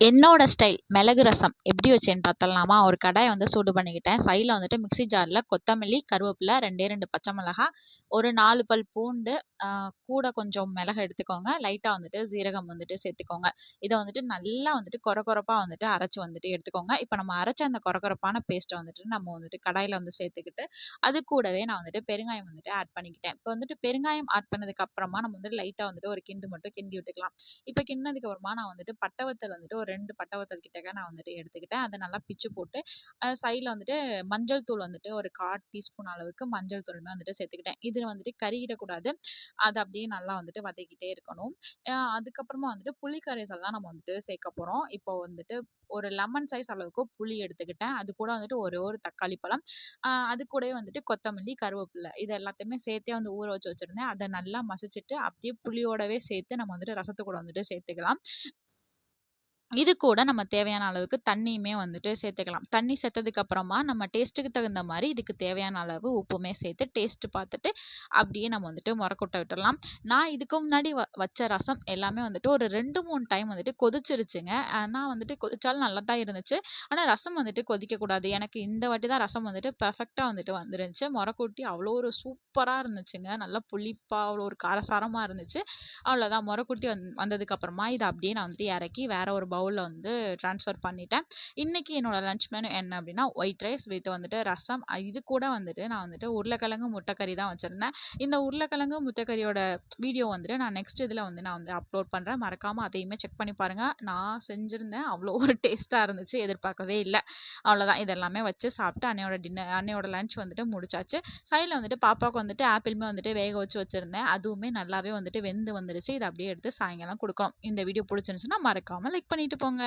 என்னோட ஸ்டைல் மிளகு ரசம் எப்படி வச்சேன்னு பார்த்தலாமா? ஒரு கடாயை வந்து சூடு பண்ணிக்கிட்டேன். சைடில் வந்துட்டு மிக்ஸி ஜாரில் கொத்தமல்லி கருவேப்பிலை ரெண்டே ரெண்டு பச்சை மிளகா ஒரு நாலு பல் பூண்டு கூட கொஞ்சம் மிளகு எடுத்துக்கோங்க. லைட்டாக வந்துட்டு சீரகம் வந்துட்டு சேர்த்துக்கோங்க. இதை வந்துட்டு நல்லா வந்துட்டு கொர கொரப்பாக வந்துட்டு அரைச்சி வந்துட்டு எடுத்துக்கோங்க. இப்போ நம்ம அரைச்ச அந்த கொர கொரப்பான பேஸ்ட்டை வந்துட்டு நம்ம வந்துட்டு கடாயில் வந்து சேர்த்துக்கிட்டு அது கூடவே நான் வந்துட்டு பெருங்காயம் வந்துட்டு ஆட் பண்ணிக்கிட்டேன். இப்போ வந்துட்டு பெருங்காயம் ஆட் பண்ணதுக்கு அப்புறமா நம்ம வந்துட்டு லைட்டாக வந்துட்டு ஒரு கிண்டு மட்டும் கிண்டி விட்டுக்கலாம். இப்போ கிண்ணதுக்கு அப்புறமா நான் வந்துட்டு பட்டவத்தில் வந்துட்டு ஒரு ரெண்டு பட்டவத்தல் கிட்டக்க நான் வந்துட்டு எடுத்துக்கிட்டேன். அதை நல்லா பிச்சு போட்டு சைடில் வந்துட்டு மஞ்சள் தூள் வந்துட்டு ஒரு கால் டீஸ்பூன் அளவுக்கு மஞ்சள் தூளுமே வந்துட்டு சேர்த்துக்கிட்டேன். இது வந்துட்டு கறியிடக்கூடாது அது அப்படியே நல்லா வந்துட்டு வதக்கிட்டே இருக்கணும். அதுக்கப்புறமா வந்துட்டு புளி கரைசல் தான் நம்ம வந்துட்டு சேர்க்க போகிறோம் இப்போ வந்துட்டு ஒரு லெமன் சைஸ் அளவுக்கு புளி எடுத்துக்கிட்டேன். அது கூட வந்துட்டு ஒரே ஒரு தக்காளி பழம். அது கூடவே வந்துட்டு கொத்தமல்லி கருவேப்பிலை இது எல்லாத்தையுமே சேர்த்தே வந்து ஊற வச்சு வச்சுருந்தேன். அதை நல்லா மசிச்சுட்டு அப்படியே புளியோடவே சேர்த்து நம்ம வந்துட்டு ரசத்து கூட வந்துட்டு சேர்த்துக்கலாம். இது கூட நம்ம தேவையான அளவுக்கு தண்ணியுமே வந்துட்டு சேர்த்துக்கலாம். தண்ணி சேர்த்ததுக்கு அப்புறமா நம்ம டேஸ்ட்டுக்கு தகுந்த மாதிரி இதுக்கு தேவையான அளவு உப்புமே சேர்த்து டேஸ்ட்டு பார்த்துட்டு அப்படியே நம்ம வந்துட்டு முறக்கொட்ட விட்டுடலாம். நான் இதுக்கு முன்னாடி வ வச்ச ரசம் எல்லாமே வந்துட்டு ஒரு ரெண்டு மூணு டைம் வந்துட்டு கொதிச்சிருச்சுங்க. ஆனால் வந்துட்டு கொதிச்சாலும் நல்லா தான் இருந்துச்சு. ஆனால் ரசம் வந்துட்டு கொதிக்கக்கூடாது. எனக்கு இந்த வாட்டி தான் ரசம் வந்துட்டு பெர்ஃபெக்டாக வந்துட்டு வந்துருந்துச்சு. முறக்கூட்டி அவ்வளோ ஒரு சூப்பராக இருந்துச்சுங்க. நல்லா புளிப்பாக அவ்வளோ ஒரு காரசாரமாக இருந்துச்சு. அவ்வளோதான் முறக்கூட்டி வந் வந்ததுக்கப்புறமா இதை அப்படியே நான் வந்துட்டு இறக்கி வேற ஒரு பவுல் பவுலில் வந்து ட்ரான்ஸ்ஃபர் பண்ணிட்டேன். இன்றைக்கி என்னோடய லன்ச் மெனு என்ன அப்படின்னா ஒயிட் ரைஸ் வித் வந்துட்டு ரசம். இது கூட வந்துட்டு நான் வந்துட்டு உருளைக்கிழங்கு முட்டைக்கறி தான் வச்சுருந்தேன். இந்த உருளைக்கிழங்கு முட்டைக்கறியோட வீடியோ வந்துட்டு நான் நெக்ஸ்ட் இதில் வந்து நான் வந்து அப்லோட் பண்ணுறேன் மறக்காமல் அதையுமே செக் பண்ணி பாருங்கள் நான் செஞ்சுருந்தேன். அவ்வளோ ஒரு டேஸ்ட்டாக இருந்துச்சு. எதிர்பார்க்கவே இல்லை. அவ்வளோதான் இதெல்லாமே வச்சு சாப்பிட்டு அன்னையோட டின்னர் அன்னையோட லன்ச் வந்துட்டு முடிச்சாச்சு. சைடில் வந்துட்டு பாப்பாவுக்கு வந்துட்டு ஆப்பிளுமே வந்துட்டு வேக வச்சு வச்சுருந்தேன். அதுவுமே நல்லாவே வந்துட்டு வெந்து வந்துருச்சு. இதை அப்படியே எடுத்து சாயங்காலம் கொடுக்கணும். இந்த வீடியோ பிடிச்சிருந்துச்சுன்னா மறக்காமல் லைக் பண்ணிட்டு போங்க